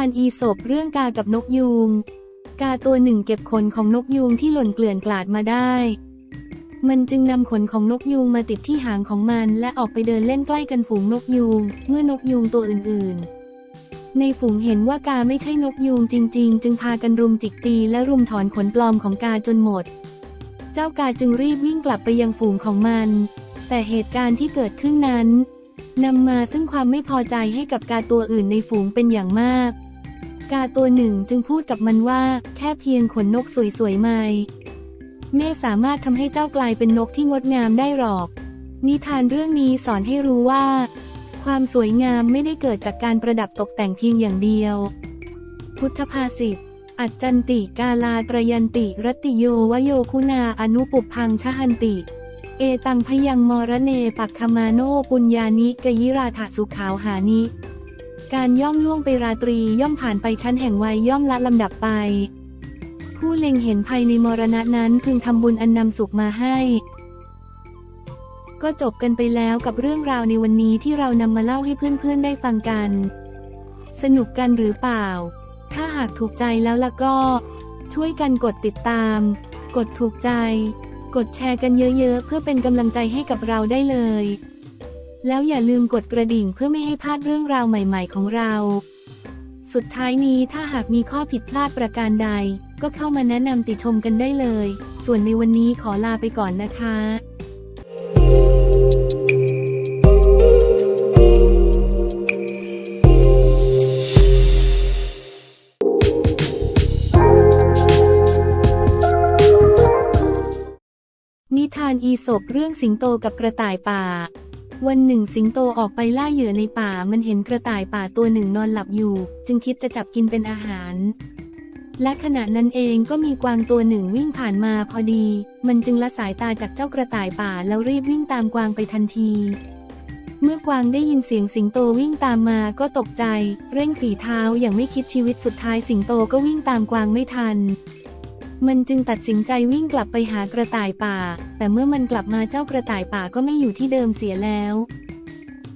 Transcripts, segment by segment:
านอีสบเรื่องกากับนกยูง กาตัวหนึ่งเก็บขนของนกยูงที่หล่นเกลื่อนกลาดมาได้ มันจึงนำขนของนกยูงมาติดที่หางของมันและออกไปเดินเล่นใกล้กันฝูงนกยูง เมื่อนกยูงตัวอื่นๆ ในฝูงเห็นว่ากาไม่ใช่นกยูงจริง ๆ จึงพากันรุมจิกตีและรุมถอนขนปลอมของกาจนหมด เจ้ากาจึงรีบวิ่งกลับไปยังฝูงของมัน แต่เหตุการณ์ที่เกิดขึ้นนั้นนำมาซึ่งความไม่พอใจให้กับกาตัวอื่นในฝูงเป็นอย่างมาก กาตัวหนึ่งจึงพูดกับมันว่า แค่เพียงขนนกสวยๆไม่ไม่สามารถทำให้เจ้ากลายเป็นนกที่งดงามได้หรอก นิทานเรื่องนี้สอนให้รู้ว่า ความสวยงามไม่ได้เกิดจากการประดับตกแต่งเพียงอย่างเดียว พุทธภาษิตอัจจันติกาลาตรยันติรตติโยวโยคุณาอนุปุพังชหันติ เอตังพยังมรเนปักขมาโนปุญญานิกยิราถสุขาวหานิ การย่อมล่วงไปราตรีย่อมผ่านไปชั้นแห่งวัยย่อมละลำดับไป ผู้เล็งเห็นภัยในมรณะนั้นพึงทำบุญอันนำสุขมาให้ ก็จบกันไปแล้วกับเรื่องราวในวันนี้ที่เรานำมาเล่าให้เพื่อนๆได้ฟังกัน สนุกกันหรือเปล่า ถ้าหากถูกใจแล้วล่ะก็ ช่วยกันกดติดตาม กดถูกใจ กดแชร์กันเยอะๆ เพื่อเป็นกำลังใจให้กับเราได้เลย แล้วอย่าลืมกดกระดิ่งเพื่อไม่ให้พลาดเรื่องราวใหม่ ๆ ของเรา สุดท้ายนี้ถ้าหากมีข้อผิดพลาดประการใด ก็เข้ามาแนะนำติชมกันได้เลย ส่วนในวันนี้ขอลาไปก่อนนะคะนิทานอีสบเรื่องสิงโตกับกระต่ายป่า วันหนึ่งสิงโตออกไปล่าเหยื่อในป่ามันเห็นกระต่ายป่าตัวหนึ่งนอนหลับอยู่ จึงคิดจะจับกินเป็นอาหาร และขณะนั้นเองก็มีกวางตัวหนึ่งวิ่งผ่านมาพอดี มันจึงละสายตาจากเจ้ากระต่ายป่าแล้วรีบวิ่งตามกวางไปทันที เมื่อกวางได้ยินเสียงสิงโตวิ่งตามมาก็ตกใจ เร่งฝีเท้าอย่างไม่คิดชีวิตสุดท้ายสิงโตก็วิ่งตามกวางไม่ทัน มันจึงตัดสินใจวิ่งกลับไปหากระต่ายป่า แต่เมื่อมันกลับมาเจ้ากระต่ายป่าก็ไม่อยู่ที่เดิมเสียแล้ว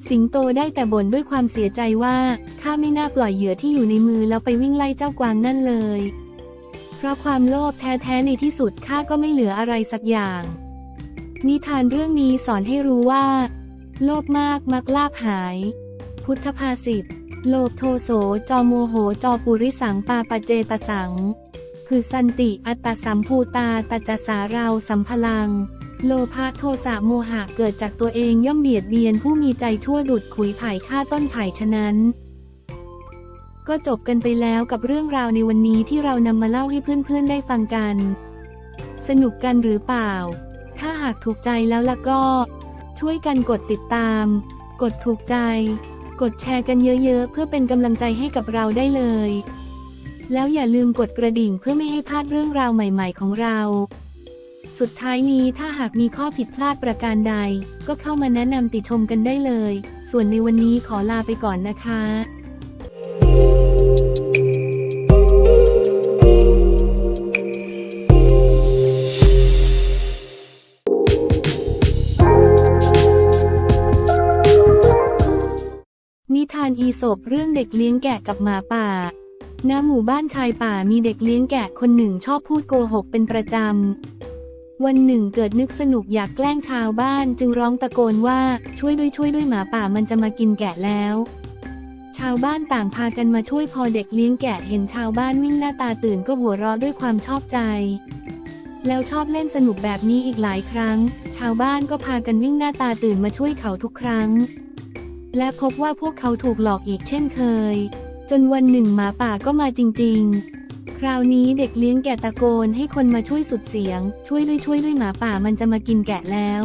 สิงโตได้แต่บ่นด้วยความเสียใจว่าข้าไม่น่าปล่อยเหยื่อที่อยู่ในมือแล้วไปวิ่งไล่เจ้ากวางนั่นเลย เพราะความโลภแท้ๆในที่สุดข้าก็ไม่เหลืออะไรสักอย่าง นิทานเรื่องนี้สอนให้รู้ว่า โลภมากมักลาภหาย พุทธภาษิตโลภโทโสจอโมโหจอปุริสังปาปเจตสัง คือสันติอัตตสัมภูตาตัจสาเราสัมพลัง โลภะโทสะโมหะเกิดจากตัวเองย่อมเบียดเบียนผู้มีใจทั่วดุดขุยไผ่ฆ่าต้นไผ่ฉะนั้น ก็จบกันไปแล้วกับเรื่องราวในวันนี้ที่เรานำมาเล่าให้เพื่อนๆได้ฟังกัน สนุกกันหรือเปล่า ถ้าหากถูกใจแล้วล่ะก็ ช่วยกันกดติดตาม กดถูกใจ กดแชร์กันเยอะๆ เพื่อเป็นกำลังใจให้กับเราได้เลย แล้วอย่าลืมกดกระดิ่งเพื่อไม่ให้พลาดเรื่องราวใหม่ ๆ ของเรา สุดท้ายนี้ถ้าหากมีข้อผิดพลาดประการใด ก็เข้ามาแนะนำติชมกันได้เลย ส่วนในวันนี้ขอลาไปก่อนนะคะนิทานอีสบเรื่องเด็กเลี้ยงแกะกับหมาป่า ณหมู่บ้านชายป่ามีเด็กเลี้ยงแกะคนหนึ่งชอบพูดโกหกเป็นประจำ วันหนึ่งเกิดนึกสนุกอยากแกล้งชาวบ้านจึงร้องตะโกนว่าช่วยด้วยช่วยด้วยหมาป่ามันจะมากินแกะแล้ว ชาวบ้านต่างพากันมาช่วยพอเด็กเลี้ยงแกะเห็นชาวบ้านวิ่งหน้าตาตื่นก็หัวเราะด้วยความชอบใจ แล้วชอบเล่นสนุกแบบนี้อีกหลายครั้ง ชาวบ้านก็พากันวิ่งหน้าตาตื่นมาช่วยเขาทุกครั้ง และพบว่าพวกเขาถูกหลอกอีกเช่นเคย จนวันหนึ่งหมาป่าก็มาจริง ๆ คราวนี้เด็กเลี้ยงแกะตะโกนให้คนมาช่วยสุดเสียง ช่วยด้วยช่วยด้วยหมาป่ามันจะมากินแกะแล้ว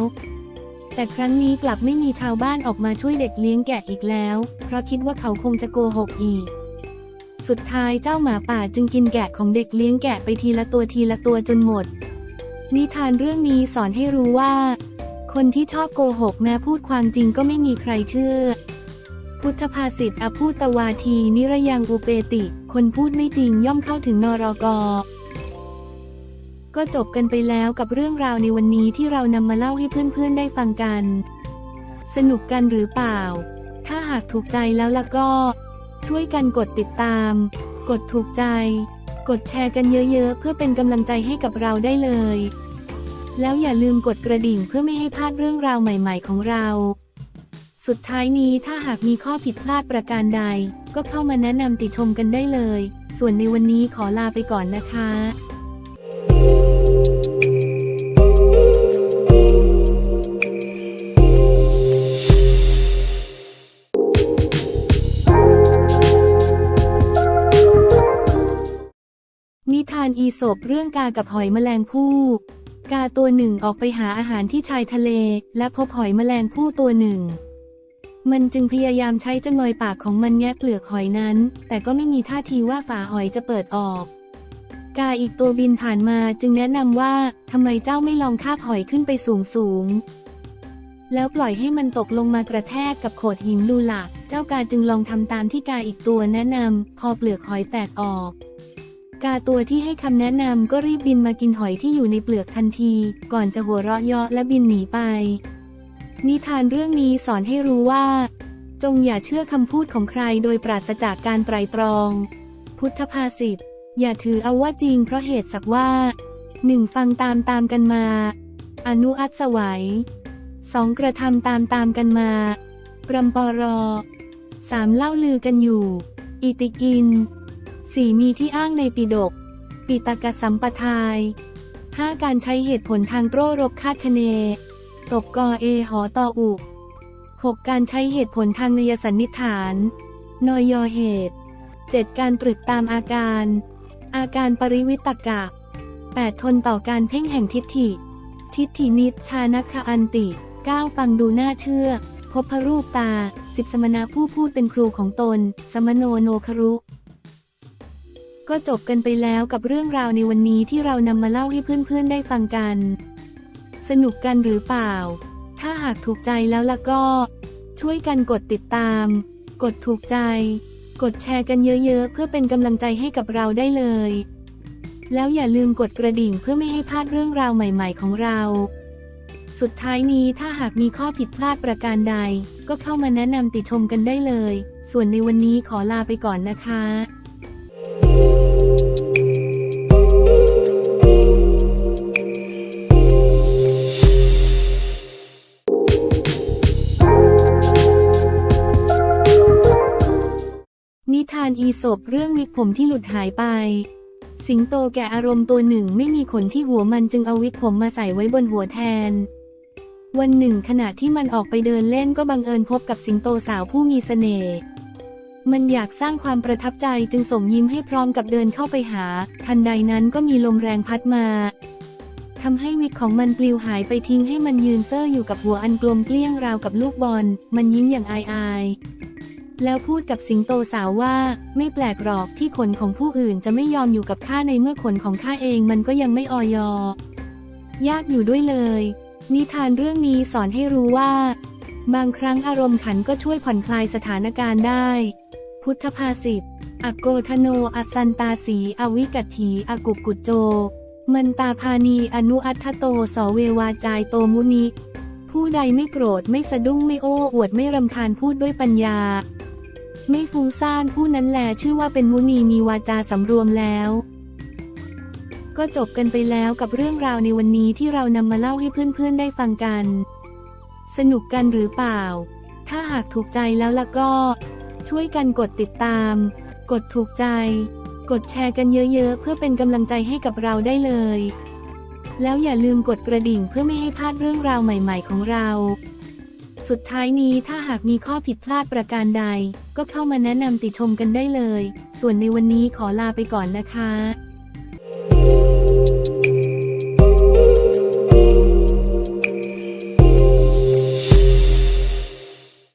แต่ครั้งนี้กลับไม่มีชาวบ้านออกมาช่วยเด็กเลี้ยงแกะอีกแล้ว เพราะคิดว่าเขาคงจะโกหกอีก สุดท้ายเจ้าหมาป่าจึงกินแกะของเด็กเลี้ยงแกะไปทีละตัวทีละตัวจนหมด นิทานเรื่องนี้สอนให้รู้ว่า คนที่ชอบโกหกแม้พูดความจริงก็ไม่มีใครเชื่อ พุทธภาษิตอภูตวาทีนิรยังอุเปติ คนพูดไม่จริงย่อมเข้าถึงนรกก็จบกันไปแล้วกับเรื่องราวในวันนี้ที่เรานำมาเล่าให้เพื่อนๆได้ฟังกัน สนุกกันหรือเปล่า ถ้าหากถูกใจแล้วล่ะก็ ช่วยกันกดติดตาม กดถูกใจ กดแชร์กันเยอะๆ เพื่อเป็นกำลังใจให้กับเราได้เลย แล้วอย่าลืมกดกระดิ่งเพื่อไม่ให้พลาดเรื่องราวใหม่ ๆ ของเรา สุดท้ายนี้ถ้าหากมีข้อผิดพลาดประการใด ก็เข้ามาแนะนำติชมกันได้เลย ส่วนในวันนี้ขอลาไปก่อนนะคะนิทานอีสปเรื่องกากับหอยแมลงภู่ กาตัวหนึ่งออกไปหาอาหารที่ชายทะเล และพบหอยแมลงภู่ตัวหนึ่ง มันจึงพยายามใช้จงอยปากของมันแงะเปลือกหอยนั้น แต่ก็ไม่มีท่าทีว่าฝาหอยจะเปิดออก กาอีกตัวบินผ่านมาจึงแนะนำว่าทำไมเจ้าไม่ลองคาบหอยขึ้นไปสูงสูงๆแล้วปล่อยให้มันตกลงมากระแทกกับโขดหินดูหลักเจ้ากาจึงลองทำตามที่กาอีกตัวแนะนำพอเปลือกหอยแตกออก กาตัวที่ให้คำแนะนำก็รีบบินมากินหอยที่อยู่ในเปลือกทันที ก่อนจะหัวเราะเยาะและบินหนีไป นิทานเรื่องนี้สอนให้รู้ว่า จงอย่าเชื่อคำพูดของใครโดยปราศจากการไตรตรอง พุทธภาษิต อย่าถือเอาว่าจริงเพราะเหตุสักว่าหนึ่งฟังตามตามกันมา อนุอัตสวัยสองกระทำตามตามกันมาปรำปรอสามเล่าลือกันอยู่ อิติกินสี่มีที่อ้างในปิดก ปิตกสัมปทายห้าการใช้เหตุผลทางโต้รบคาดคะเน ตกกอเอหอตออุหกการใช้เหตุผลทางนิยสันนิษฐาน นอยยอเหตุเจ็ดการตรึกตามอาการ อาการปริวิตกะแปดทนต่อการเพ่งแห่งทิฏฐิ ทิฏฐินิชานัคอันติเก้าฟังดูน่าเชื่อ พบพรูปตา สิบสมณะผู้พูดเป็นครูของตน สมโนโนครุ ก็จบกันไปแล้วกับเรื่องราวในวันนี้ที่เรานำมาเล่าให้เพื่อนๆได้ฟังกัน สนุกกันหรือเปล่า ถ้าหากถูกใจแล้วล่ะก็ ช่วยกันกดติดตาม กดถูกใจ กดแชร์กันเยอะๆ เพื่อเป็นกำลังใจให้กับเราได้เลย แล้วอย่าลืมกดกระดิ่งเพื่อไม่ให้พลาดเรื่องราวใหม่ ๆ ของเราสุดท้ายนี้ถ้าหากมีข้อผิดพลาดประการใด ก็เข้ามาแนะนำติชมกันได้เลย ส่วนในวันนี้ขอลาไปก่อนนะคะานอีสปเรื่องวิกผมที่หลุดหายไป สิงโตแก่อารมณ์ตัวหนึ่งไม่มีขนที่หัวมันจึงเอาวิกผมมาใส่ไว้บนหัวแทน วันหนึ่งขณะที่มันออกไปเดินเล่นก็บังเอิญพบกับสิงโตสาวผู้มีเสน่ห์มันอยากสร้างความประทับใจจึงส่งยิ้มให้พร้อมกับเดินเข้าไปหา ทันใดนั้นก็มีลมแรงพัดมาทำให้วิกของมันปลิวหายไปทิ้งให้มันยืนเซ่ออยู่กับหัวอันกลมเกลี้ยงราวกับลูกบอล มันยิ้มอย่างอายอาย แล้วพูดกับสิงโตสาวว่า ไม่แปลกหรอกที่ขนของผู้อื่นจะไม่ยอมอยู่กับข้าในเมื่อขนของข้าเองมันก็ยังไม่ออยยากอยู่ด้วยเลย นิทานเรื่องนี้สอนให้รู้ว่า บางครั้งอารมณ์ขันก็ช่วยผ่อนคลายสถานการณ์ได้ พุทธภาษิตอโกธโนอสันตาสีอวิกัตถีอกุกุจโจ มันตาพานีอนุอัตโตสเววาจายโตมุนิผู้ใดไม่โกรธไม่สะดุ้งไม่โอ้อวดไม่รำคาญพูดด้วยปัญญา ไม่ฟุ้งซ่านผู้นั้นแลชื่อว่าเป็นมุนีมีวาจาสำรวมแล้ว ก็จบกันไปแล้วกับเรื่องราวในวันนี้ที่เรานำมาเล่าให้เพื่อนๆได้ฟังกัน สนุกกันหรือเปล่า ถ้าหากถูกใจแล้วล่ะก็ ช่วยกันกดติดตาม กดถูกใจ กดแชร์กันเยอะๆ เพื่อเป็นกำลังใจให้กับเราได้เลย แล้วอย่าลืมกดกระดิ่งเพื่อไม่ให้พลาดเรื่องราวใหม่ ๆ ของเรา สุดท้ายนี้ถ้าหากมีข้อผิดพลาดประการใด ก็เข้ามาแนะนำติชมกันได้เลย ส่วนในวันนี้ขอลาไปก่อนนะคะ